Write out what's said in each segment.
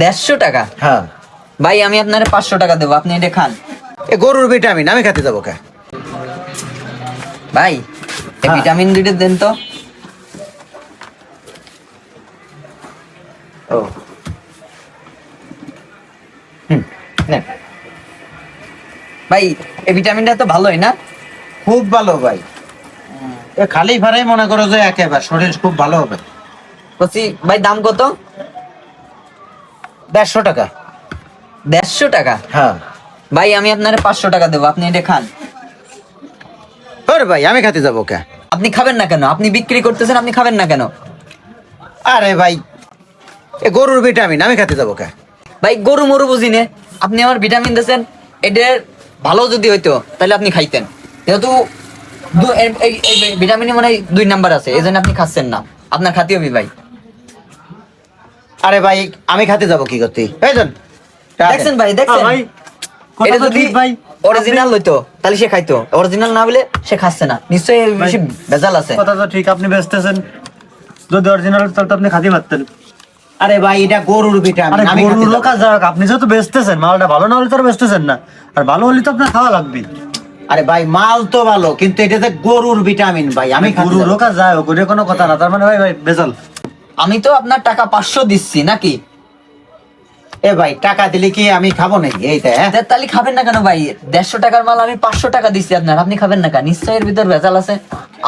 দেড়শো টাকা? হ্যাঁ। ভাই আমি আপনার পাঁচশো টাকা দেবো আপনি এটা খান। এ গরুর ভিটামিন আমি খেতে যাব কে? ভাই হ্যাঁ। ভিটামিন দুইটা দেন তো। ও। হুম নেন। ভাই এই ভিটামিনটা তো ভালোই না? খুব ভালো ভাই। এ খালি ভাড়াই মনে করো যে একেবারে শরীর খুব ভালো হবে। বলছি ভাই দাম কত? দেড়শো টাকা। দেড়শো টাকা? হ্যাঁ। ভাই আমি আপনার পাঁচশো টাকা দেবো আপনি এটা খান। ওরে ভাই আমি খেতে যাব কে আপনি খাবেন না কেন? আপনি বিক্রি করতেছেন আপনি খাবেন না কেন? আরে ভাই এ গরুর ভিটামিন আমি খেতে যাব কে ভাই গরু মরু বুঝি নে। আপনি আমার ভিটামিন দিয়েছেন এটার ভালো যদি হইতো তাহলে আপনি খাইতেন। যেহেতু ভিটামিনে মানে দুই নাম্বার আছে এই জন্য আপনি খাচ্ছেন না। আপনার খাতি হবে ভাই। আরে ভাই আমি খেতে যাব কি করতে? দেখছেন ভাই দেখছেন? ভাই এটা যদি ভাই। অরিজিনাল হইতো তাহলে সে খাইতো। অরিজিনাল না হলে সে খাচ্ছে না। নিশ্চয়ই বেশি ভেজাল আছে। কথা তো ঠিক আপনি বেচতেছেন। যদি অরিজিনাল তাহলে তো আপনি খাতে পারতেন আরে ভাই এটা গরুর ভিটামিন আমি গরুর লোক যাক আপনি যেহেতু বেচতেছেন মালটা ভালো না হলে তো আর বেচতেছেন না। আর ভালো হলে তো আপনার খাওয়া লাগবে আরে ভাই মাল তো ভালো কিন্তু এটাতে গরুর ভিটামিন ভাই আমি গরু। লোক যায় ওগুলো কোনো কথা না। তার মানে ভাই ভাই বেজাল আমি তো আপনার টাকা পাঁচশো দিচ্ছি নাকি? এ ভাই টাকা দিলে কি আমি খাব নাকি? এইটা হ্যাঁ? তাহলে খাবেন না কেন ভাই? দেড়শো টাকার মাল আমি পাঁচশো টাকা দিচ্ছি আপনার। আপনি খাবেন না কেন? নিশ্চয়ই এর ভিতর ভেজাল আছে।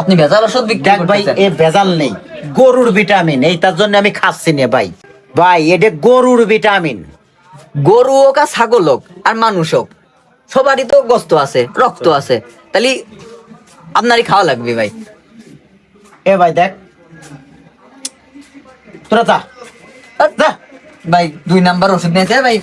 আপনি ভেজাল ওষুধ বিক্রি ভাই এ ভেজাল নেই। গরুর ভিটামিন এই তার জন্য আমি খাচ্ছি না ভাই। ভাই এটা গরুর ভিটামিন। গরু হোক আর ছাগল হোক আর মানুষ হোক সবারই তো গস্ত আছে রক্ত আছে। তাহলে আপনারই খাওয়া লাগবে ভাই। এ ভাই দেখ তোরা যা। যা। ভাই দুই নাম্বার ওষুধ নিয়েছে ভাই।